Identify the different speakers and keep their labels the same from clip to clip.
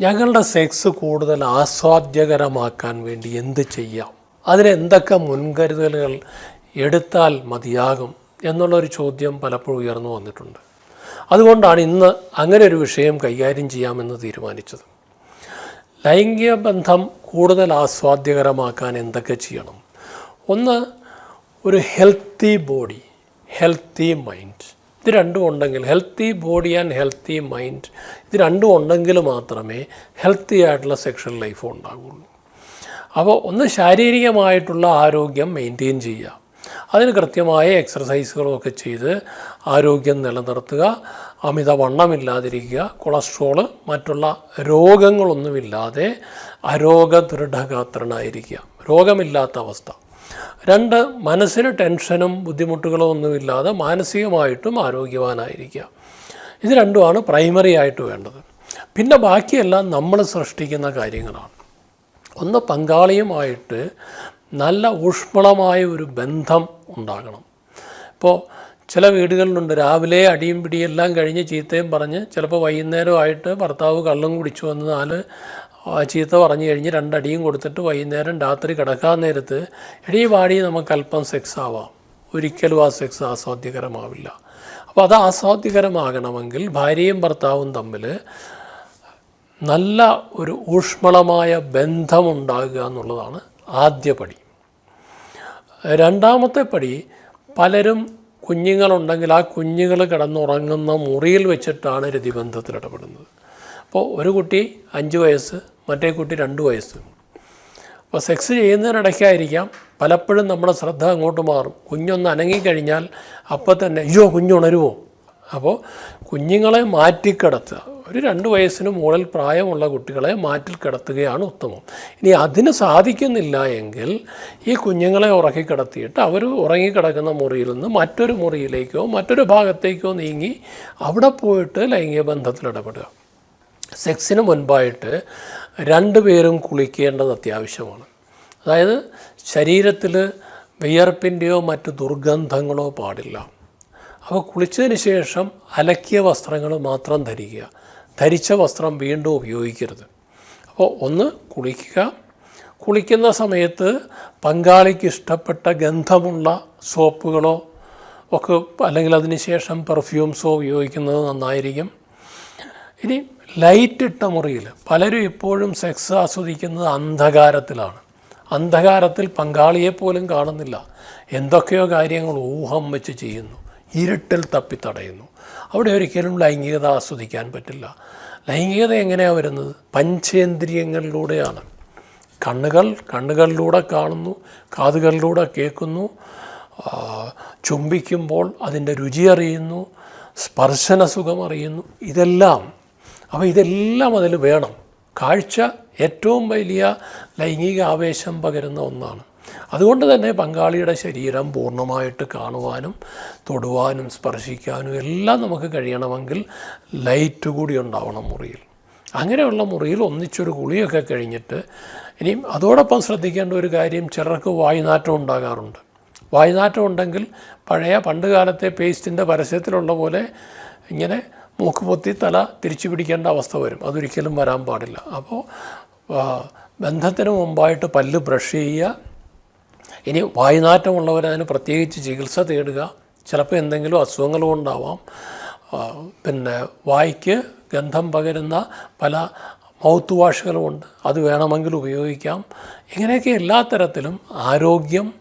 Speaker 1: ഞങ്ങളുടെ സെക്സ് കൂടുതൽ ആസ്വാദ്യകരമാക്കാൻ വേണ്ടി എന്ത് ചെയ്യാം? അതിനെന്തൊക്കെ മുൻകരുതലുകൾ എടുത്താൽ മതിയാകും എന്നുള്ളൊരു ചോദ്യം പലപ്പോഴും ഉയർന്നു വന്നിട്ടുണ്ട്. അതുകൊണ്ടാണ് ഇന്ന് അങ്ങനെ ഒരു വിഷയം കൈകാര്യം ചെയ്യാമെന്ന് തീരുമാനിച്ചത്. ലൈംഗിക ബന്ധം കൂടുതൽ ആസ്വാദ്യകരമാക്കാൻ എന്തൊക്കെ ചെയ്യണം? ഒന്ന് ഒരു ഹെൽത്തി ബോഡി ഹെൽത്തി മൈൻഡ് ഇത് രണ്ടും ഉണ്ടെങ്കിൽ healthy body and healthy mind ഇത് രണ്ടും ഉണ്ടെങ്കിൽ മാത്രമേ ഹെൽത്തി ആയിട്ടുള്ള സെക്ഷൽ ലൈഫ് ഉണ്ടാകുള്ളൂ അപ്പോൾ ഒന്ന് ശാരീരികമായിട്ടുള്ള ആരോഗ്യം മെയിന്റെയിൻ ചെയ്യുക. അതിന് കൃത്യമായ എക്സർസൈസുകളൊക്കെ ചെയ്ത് ആരോഗ്യം നിലനിർത്തുക. അമിതവണ്ണമില്ലാതിരിക്കുക. കൊളസ്ട്രോൾ മറ്റുള്ള രോഗങ്ങളൊന്നുമില്ലാതെ അരോഗദൃഢഗാത്രനായിരിക്കുക. രോഗമില്ലാത്ത അവസ്ഥ. രണ്ട് മനസ്സിന് ടെൻഷനും ബുദ്ധിമുട്ടുകളോ ഒന്നുമില്ലാതെ മാനസികമായിട്ടും ആരോഗ്യവാനായിരിക്കുക. ഇത് രണ്ടുമാണ് പ്രൈമറി ആയിട്ട് വേണ്ടത്. പിന്നെ ബാക്കിയെല്ലാം നമ്മൾ സൃഷ്ടിക്കുന്ന കാര്യങ്ങളാണ്. ഒന്ന് പങ്കാളിയുമായിട്ട് നല്ല ഊഷ്മളമായ ഒരു ബന്ധം ഉണ്ടാകണം. ഇപ്പോൾ ചില വീടുകളിലുണ്ട്. രാവിലെ അടിയും പിടിയും എല്ലാം കഴിഞ്ഞ് ചീത്തയും പറഞ്ഞ് ചിലപ്പോൾ വൈകുന്നേരമായിട്ട് ഭർത്താവ് കള്ളും കുടിച്ചു വന്ന് നാല് ആ ചീത്ത പറഞ്ഞു കഴിഞ്ഞ് രണ്ടടിയും കൊടുത്തിട്ട് വൈകുന്നേരം രാത്രി കിടക്കാൻ നേരത്ത് എടീ വാടി നമുക്ക് അല്പം സെക്സ് ആവാം. ഒരിക്കലും ആ സെക്സ് ആസ്വാദ്യകരമാവില്ല അപ്പോൾ അത് ആസ്വാദ്യകരമാകണമെങ്കിൽ ഭാര്യയും ഭർത്താവും തമ്മിൽ നല്ല ഒരു ഊഷ്മളമായ ബന്ധമുണ്ടാകുക എന്നുള്ളതാണ് ആദ്യ പടി. രണ്ടാമത്തെ പടി പലരും കുഞ്ഞുങ്ങളുണ്ടെങ്കിൽ ആ കുഞ്ഞുങ്ങൾ കിടന്നുറങ്ങുന്ന മുറിയിൽ വെച്ചിട്ടാണ് രതിബന്ധത്തിൽ ഇടപെടുന്നത്. അപ്പോൾ ഒരു കുട്ടി അഞ്ച് വയസ്സ് മറ്റേ കുട്ടി രണ്ട് വയസ്സ്. അപ്പോൾ സെക്സ് ചെയ്യുന്നതിനിടയ്ക്കായിരിക്കാം പലപ്പോഴും നമ്മുടെ ശ്രദ്ധ അങ്ങോട്ട് മാറും. കുഞ്ഞൊന്ന് അനങ്ങിക്കഴിഞ്ഞാൽ അപ്പം തന്നെ അയ്യോ കുഞ്ഞുണരുമോ അപ്പോൾ കുഞ്ഞുങ്ങളെ മാറ്റിക്കിടത്തുക. ഒരു രണ്ട് വയസ്സിന് മുകളിൽ പ്രായമുള്ള കുട്ടികളെ മാറ്റിൽ കിടത്തുകയാണ് ഉത്തമം. ഇനി അതിന് സാധിക്കുന്നില്ല എങ്കിൽ ഈ കുഞ്ഞുങ്ങളെ ഉറക്കിക്കിടത്തിയിട്ട് അവർ ഉറങ്ങിക്കിടക്കുന്ന മുറിയിൽ നിന്ന് മറ്റൊരു മുറിയിലേക്കോ മറ്റൊരു ഭാഗത്തേക്കോ നീങ്ങി അവിടെ പോയിട്ട് ലൈംഗിക ബന്ധത്തിൽ ഇടപെടുക. സെക്സിന് മുൻപായിട്ട് രണ്ടുപേരും കുളിക്കേണ്ടത് അത്യാവശ്യമാണ്. അതായത് ശരീരത്തിൽ വിയർപ്പിന്റെയോ മറ്റ് ദുർഗന്ധങ്ങളോ പാടില്ല. അപ്പോൾ കുളിച്ചതിന് ശേഷം അലക്കിയ വസ്ത്രങ്ങൾ മാത്രം ധരിക്കുക. ധരിച്ച വസ്ത്രം വീണ്ടും ഉപയോഗിക്കരുത്. അപ്പോൾ ഒന്ന് കുളിക്കുക. കുളിക്കുന്ന സമയത്ത് പങ്കാളിക്ക് ഇഷ്ടപ്പെട്ട ഗന്ധമുള്ള സോപ്പുകളോ ഒക്കെ അല്ലെങ്കിൽ അതിന് ശേഷം പെർഫ്യൂംസോ ഉപയോഗിക്കുന്നത് നന്നായിരിക്കും. ഇനി ലൈറ്റ് ഇട്ട മുറിയിൽ പലരും ഇപ്പോഴും സെക്സ് ആസ്വദിക്കുന്നത് അന്ധകാരത്തിലാണ്. അന്ധകാരത്തിൽ പങ്കാളിയെ പോലും കാണുന്നില്ല. എന്തൊക്കെയോ കാര്യങ്ങൾ ഊഹം വെച്ച് ചെയ്യുന്നു. ഇരുട്ടിൽ തപ്പിത്തടയുന്നു. അവിടെ ഒരിക്കലും ലൈംഗികത ആസ്വദിക്കാൻ പറ്റില്ല. ലൈംഗികത എങ്ങനെയാണ് വരുന്നത്? പഞ്ചേന്ദ്രിയങ്ങളിലൂടെയാണ്. കണ്ണുകൾ കണ്ണുകളിലൂടെ കാണുന്നു കാതുകളിലൂടെ കേൾക്കുന്നു ചുംബിക്കുമ്പോൾ അതിന്റെ രുചി അറിയുന്നു സ്പർശന സുഖം അറിയുന്നു. ഇതെല്ലാം അപ്പോൾ ഇതെല്ലാം അതിൽ വേണം. കാഴ്ച ഏറ്റവും വലിയ ലൈംഗിക ആവേശം പകരുന്ന ഒന്നാണ്. അതുകൊണ്ട് തന്നെ പങ്കാളിയുടെ ശരീരം പൂർണമായിട്ട് കാണുവാനും തൊടുവാനും സ്പർശിക്കാനും എല്ലാം നമുക്ക് കഴിയണമെങ്കിൽ ലൈറ്റ് കൂടി ഉണ്ടാവണം മുറിയിൽ. അങ്ങനെയുള്ള മുറിയിൽ ഒന്നിച്ചൊരു കുളിയൊക്കെ കഴിഞ്ഞിട്ട് ഇനിയും അതോടൊപ്പം ശ്രദ്ധിക്കേണ്ട ഒരു കാര്യം ചിലർക്ക് വായുനാറ്റം ഉണ്ടാകാറുണ്ട്. വായുനാറ്റം ഉണ്ടെങ്കിൽ പഴയ പണ്ട് കാലത്തെ പേസ്റ്റിന്റെ പരസ്യത്തിലുള്ള പോലെ ഇങ്ങനെ മൂക്ക് പൊത്തി തല തിരിച്ചു പിടിക്കേണ്ട അവസ്ഥ വരും. അതൊരിക്കലും വരാൻ പാടില്ല. അപ്പോൾ ബന്ധത്തിന് മുമ്പായിട്ട് പല്ല് ബ്രഷ് ചെയ്യുക. ഇനി വായുനാറ്റമുള്ളവർ അതിന് പ്രത്യേകിച്ച് ചികിത്സ തേടുക. ചിലപ്പോൾ എന്തെങ്കിലും അസുഖങ്ങളും ഉണ്ടാവാം പിന്നെ വായ്ക്ക് ഗന്ധം പകരുന്ന പല മൗത്ത് വാഷുകളുമുണ്ട് അത് വേണമെങ്കിൽ ഉപയോഗിക്കാം. ഇങ്ങനെയൊക്കെ എല്ലാ തരത്തിലും ആരോഗ്യം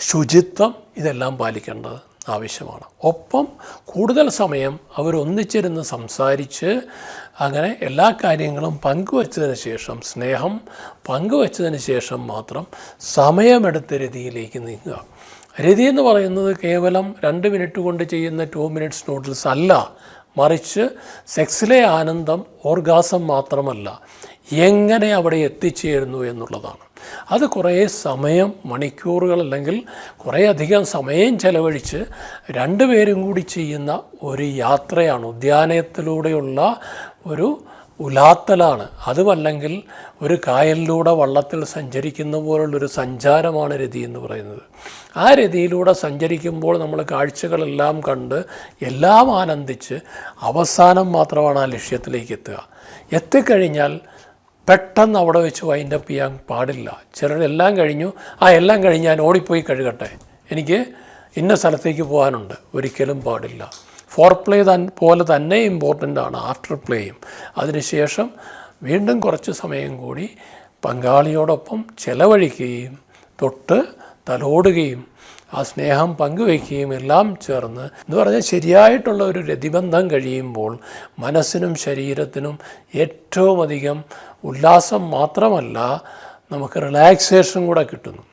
Speaker 1: ശുചിത്വം ഇതെല്ലാം പാലിക്കേണ്ടത്. ആവശ്യമാണ്. ഒപ്പം കൂടുതൽ സമയം അവരൊന്നിച്ചിരുന്ന് സംസാരിച്ച് അങ്ങനെ എല്ലാ കാര്യങ്ങളും പങ്കുവച്ചതിന് ശേഷം സ്നേഹം പങ്കുവച്ചതിന് ശേഷം മാത്രം സമയമെടുത്ത് രതിയിലേക്ക് നീങ്ങുക. രതി എന്ന് പറയുന്നത് കേവലം രണ്ട് മിനിറ്റ് കൊണ്ട് ചെയ്യുന്ന ടു മിനിറ്റ്സ് നൂഡിൽസ് അല്ല. മറിച്ച് സെക്സിലെ ആനന്ദം ഓർഗാസം മാത്രമല്ല. എങ്ങനെ അവിടെ എത്തിച്ചേരുന്നു എന്നുള്ളതാണ്. അത് കുറേ സമയം മണിക്കൂറുകൾ അല്ലെങ്കിൽ കുറേ അധികം സമയം ചെലവഴിച്ച് രണ്ടുപേരും കൂടി ചെയ്യുന്ന ഒരു യാത്രയാണ്. ഉദ്യാനത്തിലൂടെയുള്ള ഒരു ഉലാത്തലാണ്. അതുമല്ലെങ്കിൽ ഒരു കായലിലൂടെ വള്ളത്തിൽ സഞ്ചരിക്കുന്ന പോലുള്ളൊരു സഞ്ചാരമാണ് രതി എന്ന് പറയുന്നത്. ആ രതിയിലൂടെ സഞ്ചരിക്കുമ്പോൾ നമ്മൾ കാഴ്ചകളെല്ലാം കണ്ട് എല്ലാം ആനന്ദിച്ച് അവസാനം മാത്രമാണ് ആ ലക്ഷ്യത്തിലേക്ക് എത്തുക. എത്തിക്കഴിഞ്ഞാൽ പെട്ടെന്ന് അവിടെ വെച്ച് വൈൻഡപ്പ് ചെയ്യാൻ പാടില്ല. ചിലരെല്ലാം കഴിഞ്ഞു. ആ എല്ലാം കഴിഞ്ഞ് ഞാൻ ഓടിപ്പോയി കഴുകട്ടെ. എനിക്ക് ഇന്ന സ്ഥലത്തേക്ക് പോകാനുണ്ട്. ഒരിക്കലും പാടില്ല. ഫോർ പ്ലേ തൻ പോലെ തന്നെ ഇമ്പോർട്ടന്റ് ആണ്. ആഫ്റ്റർ പ്ലേയും അതിനുശേഷം വീണ്ടും കുറച്ച് സമയം കൂടി പങ്കാളിയോടൊപ്പം ചെലവഴിക്കുകയും തൊട്ട് തലോടുകയും ആ സ്നേഹം പങ്കുവയ്ക്കുകയും എല്ലാം ചേർന്ന് എന്ന് പറഞ്ഞാൽ ശരിയായിട്ടുള്ള ഒരു രതിബന്ധം കഴിയുമ്പോൾ മനസ്സിനും ശരീരത്തിനും ഏറ്റവും അധികം ഉല്ലാസം മാത്രമല്ല നമുക്ക് റിലാക്സേഷൻ കൂടെ കിട്ടുന്നു.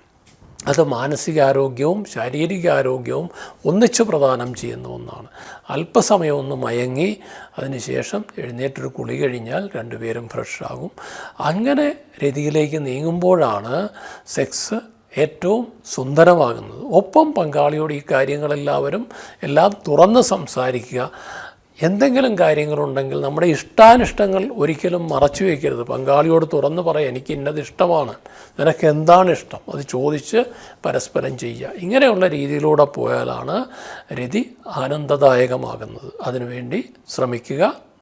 Speaker 1: അത് മാനസികാരോഗ്യവും ശാരീരികാരോഗ്യവും ഒന്നിച്ച് പ്രദാനം ചെയ്യുന്ന ഒന്നാണ്. അല്പസമയം ഒന്ന് മയങ്ങി അതിനുശേഷം എഴുന്നേറ്റൊരു കുളി കഴിഞ്ഞാൽ രണ്ടുപേരും ഫ്രഷാകും അങ്ങനെ രതിയിലേക്ക് നീങ്ങുമ്പോഴാണ് സെക്സ് ഏറ്റവും സുന്ദരമാകുന്നത്. ഒപ്പം പങ്കാളിയോട് ഈ കാര്യങ്ങളെല്ലാവരും എല്ലാം തുറന്ന് സംസാരിക്കുക. എന്തെങ്കിലും കാര്യങ്ങളുണ്ടെങ്കിൽ നമ്മുടെ ഇഷ്ടാനിഷ്ടങ്ങൾ ഒരിക്കലും മറച്ചു വയ്ക്കരുത് പങ്കാളിയോട് തുറന്ന് പറയാം എനിക്ക് ഇന്നത് ഇഷ്ടമാണ്. നിനക്ക് എന്താണ് ഇഷ്ടം? അത് ചോദിച്ച് പരസ്പരം ചെയ്യുക. ഇങ്ങനെയുള്ള രീതിയിലൂടെ പോയാലാണ് രതി ആനന്ദദായകമാകുന്നത്. അതിനുവേണ്ടി ശ്രമിക്കുക.